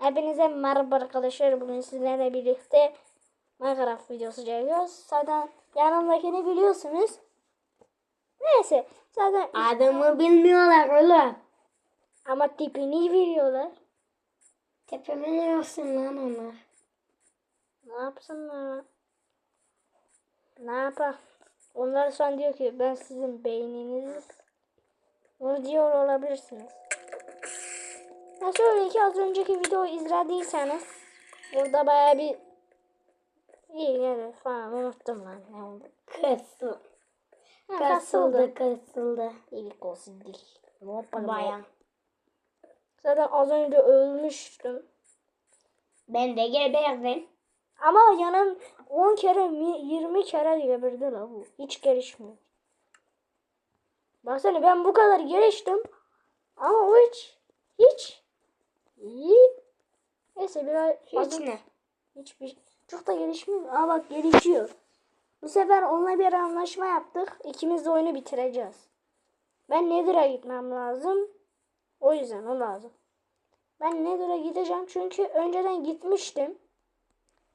Hepinize merhaba arkadaşlar. Bugün sizlerle birlikte Minecraft videosu çekiyoruz. Zaten yanımdakini biliyorsunuz. Neyse. Zaten Adamı bilmiyorlar oğlum. ama tipini veriyorlar. Tepeme ne yapsın lan onlar? Ne yapsınlar? Ne yapar? Onlar şu an diyor ki ben sizin beyniniz. Bunu diyor olabilirsiniz. Ha şöyle ki az önceki videoyu izlediyseniz burada baya bir iyi yani falan unuttum lan ne oldu. Kısıl. Ha, Kasıldı kasıldı. İlk olsun değil. Yapalım Baya. ya? Zaten az önce ölmüştüm. Ben de geberdim. Ama yanım 10 kere mi 20 kere geberdi la bu. Hiç gelişmiyor. Baksana ben bu kadar geliştim. Ama o hiç. Neyse biraz Hiç ne? Hiçbir çok da gelişmiyor. Aa bak gelişiyor. Bu sefer onunla bir anlaşma yaptık. İkimiz de oyunu bitireceğiz. Ben Nether'a gitmem lazım. O yüzden o lazım. Ben Nether'a gideceğim çünkü önceden gitmiştim.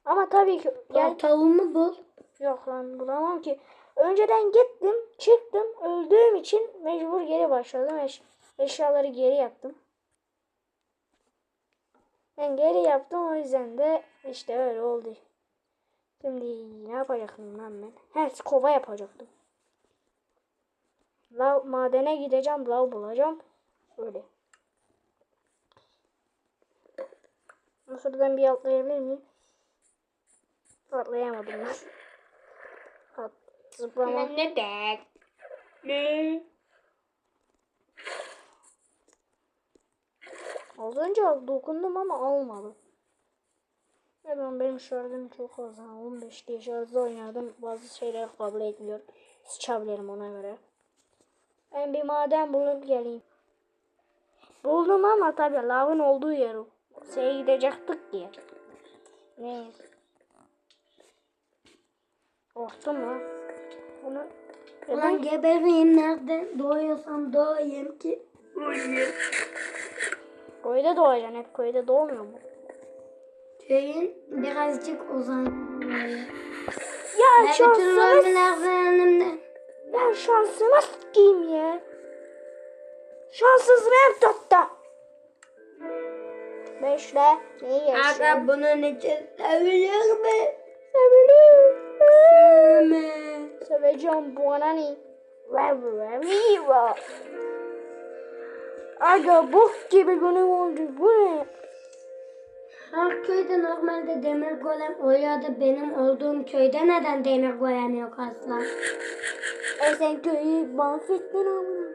Ama tabii ki gel Portalımı bul. yok lan bulamam ki. Önceden gittim, çıktım, öldüğüm için mecbur geri başladım. Eş eşyaları geri yaptım. Ben geri yaptım o yüzden de işte öyle oldu. Şimdi ne yapacaktım lan ben? Her kova yapacaktım. Lav madene gideceğim, lav bulacağım. Öyle. Şuradan bir atlayabilir miyim? Atlayamadım ben. At, zıplama. ne de? Ne? Az önce dokundum ama olmadı. Ya ben benim şarjım çok az. ha, 15 diye şarjda oynadım. Bazı şeyler kabul etmiyor. Sıçabilirim ona göre. Ben bir maden bulup geleyim. Buldum ama tabii lavın olduğu yer. Şeye gidecektik diye. Neyse. Korktum lan. Bunu Ulan gebereyim nerede doğuyorsam doğayım ki. Uyuyayım. Köyde doğacaksın. Hep köyde doğmuyor mu? Köyün birazcık uzan. Ya Ne bütün şansımız, ölmeler önümde. ya şansıma sikeyim ya. Şanssız mı tuttu? Beşle neyi geçti? Aga bunun için sevilir mi? Sevilir. Sevme. Seveceğim bu anani. Viva. Aga bok gibi günüm oldu. Bu ne? Her köyde normalde demir golem oluyor da benim olduğum köyde neden demir golem yok asla? E sen köyü mahvettin ama.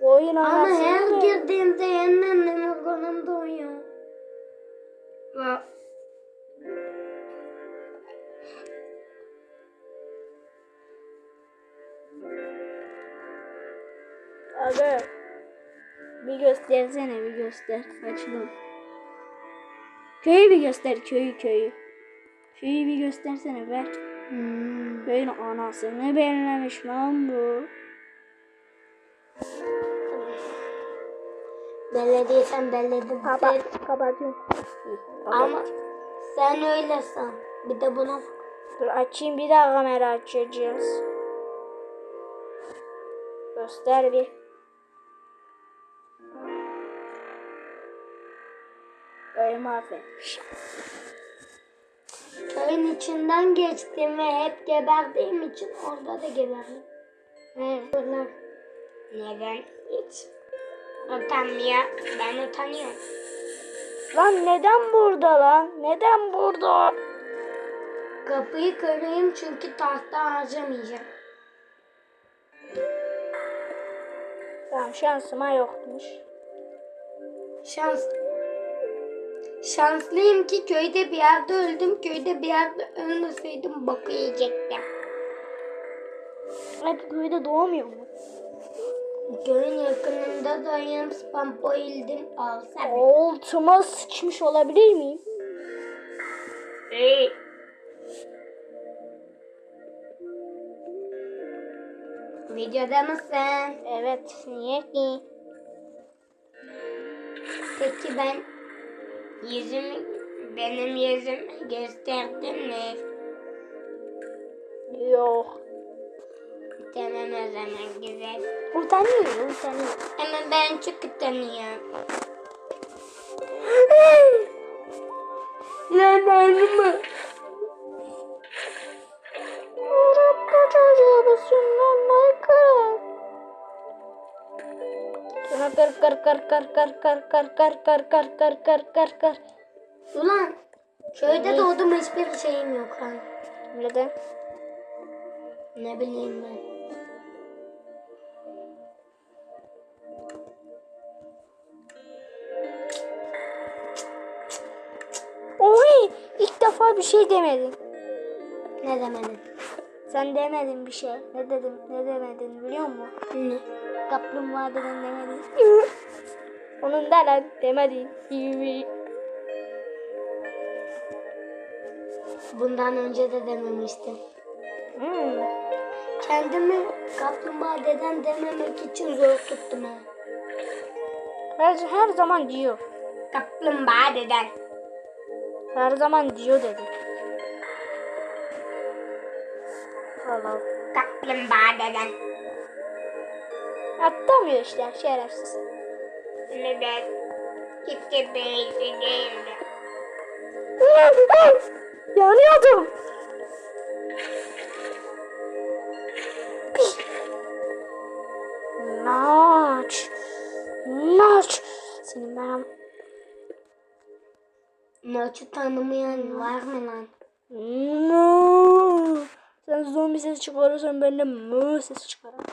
Oyun Ama her ver. girdiğimde yeniden demir golem doğuyor. Aga. Bir göstersene bir göster. Açılım. Köyü bir göster köyü köyü. Köyü bir göstersene ver. Hmm. Köyün anasını belirlemiş lan bu. Bellediysen belledim. Kapat. Kapatıyorum. Ama sen öyle san. Bir de bunu Dur açayım bir daha kamera açacağız. Göster bir. Köyü mahvetmiş. köyün içinden geçtim ve hep geberdiğim için orada da geberdim. He. Bunlar. Neden? Hiç. Utanmıyor. Ben utanıyorum. Lan neden burada lan? Neden burada? Kapıyı kırayım çünkü tahta harcamayacağım. Tamam şansıma yokmuş. Şans. Şanslıyım ki köyde bir yerde öldüm. Köyde bir yerde ölmeseydim boku yiyecektim. Hep köyde doğmuyor mu? Köyün yakınında dayım spam boildim alsa bir. Altıma sıçmış olabilir miyim? Hey. Videoda mısın? Evet niye ki? Peki ben Yüzüm, benim yüzüm gösterdin mi? Yok. Tamam o zaman güzel. Utanıyor, utanıyor. Ama ben çok utanıyorum. Lan önümü. Şuna kır kır kır kır kır kır kır kır kır kır kır kır kır kır. Ulan köyde doğdum hiçbir şeyim yok ha. Neden? Ne bileyim ben. Oy ilk defa bir şey demedin. Ne demedin? Sen demedin bir şey. Ne dedim? Ne demedin biliyor musun? Ne? Kaplumbağa deden demedin. Onun da lan demedin. Bundan önce de dememiştim. Hmm. Kendimi kaplumbağa deden dememek için zor tuttum ha. Her, her zaman diyor. Kaplumbağa deden. Her zaman diyor dedi. Allah. Kaplumbağa deden. Atlamıyor işte şerefsiz. Neden? Gitti beyzi değildi. Yanıyordum. Naç. Naç. Senin ben Maçı tanımayan var mı lan? No. Sen zombi sesi çıkarırsan ben de mı sesi çıkarırım.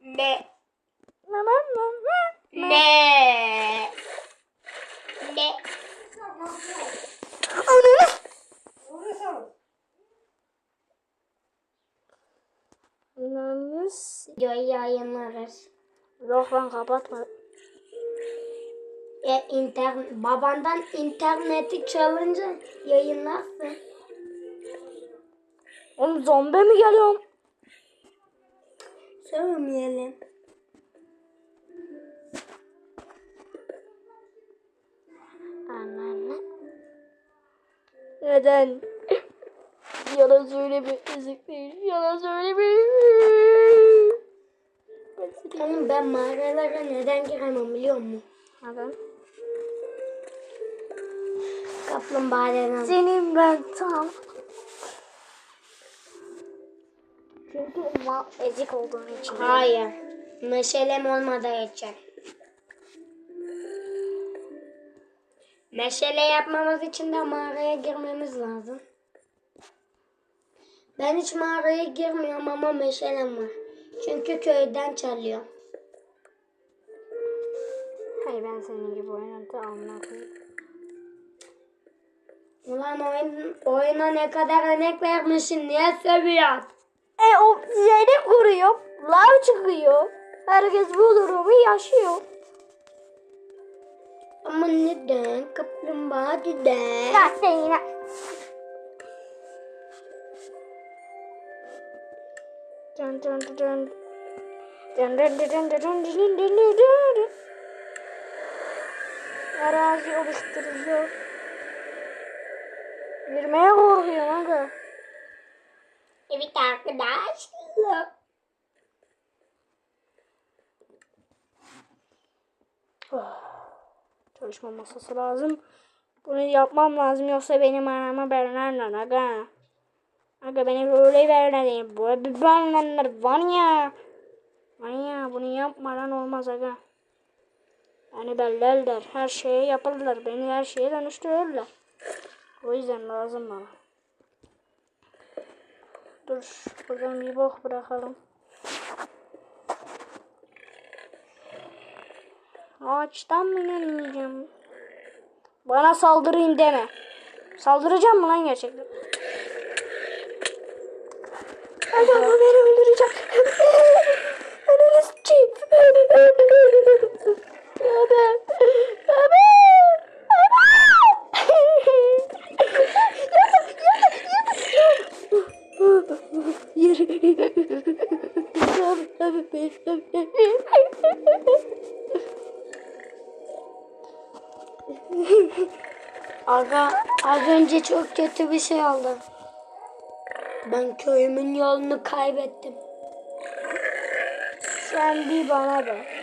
Ne? Mama mama. Ne? Ne? Ananı. Ananı. s- Videoyu yayınlarız. Lan kapatma. Ya internet, babandan interneti çalınca yayınlarsın. Oğlum zombi mi geliyor? Söylemeyelim. Ananı. Neden? Yalan söyleme. Yazık değil. Yalan söyleme. Oğlum ben mağaralara neden giremem biliyor musun? Neden? Kaplumbağa deden. Senin ben tam. Çünkü mal ezik olduğun için. Hayır. Meşalem olmadığı için. Meşale yapmamız için de mağaraya girmemiz lazım. Ben hiç mağaraya girmiyorum ama meşalem var. Çünkü köyden çalıyor. Hayır ben senin gibi oynadı amına koyayım. Ulan oyun, oyuna ne kadar emek vermişsin niye sövüyorsun? E o seni kuruyor. Lav çıkıyor. Herkes bu durumu yaşıyor. Ama neden? Kaplumbağa neden? Ya sen yine. Dun dun dun dun dun dun dun dun dun. Arazi oluşturuyor. Yürümeye korkuyorum aga. Evet arkadaşlar. Çalışma masası lazım. Bunu yapmam lazım yoksa benim anama verlerler aga. Aga beni böyle verler. Böyle bir verlerler var ya. Var ya bunu yapmadan olmaz aga. Beni bellerler. Her şeye yaparlar. Beni her şeye dönüştürürler. O yüzden lazım bana. Dur buradan bir bok bırakalım. Ağaçtan mı inemeyeceğim? Bana saldırayım deme. Saldıracağım mı lan gerçekten? Adam bu beni öldürecek. Ananı sikeyim. Abi. Yürü. Aga az önce çok kötü bir şey oldu. Ben köyümün yolunu kaybettim. Sen bir bana bak.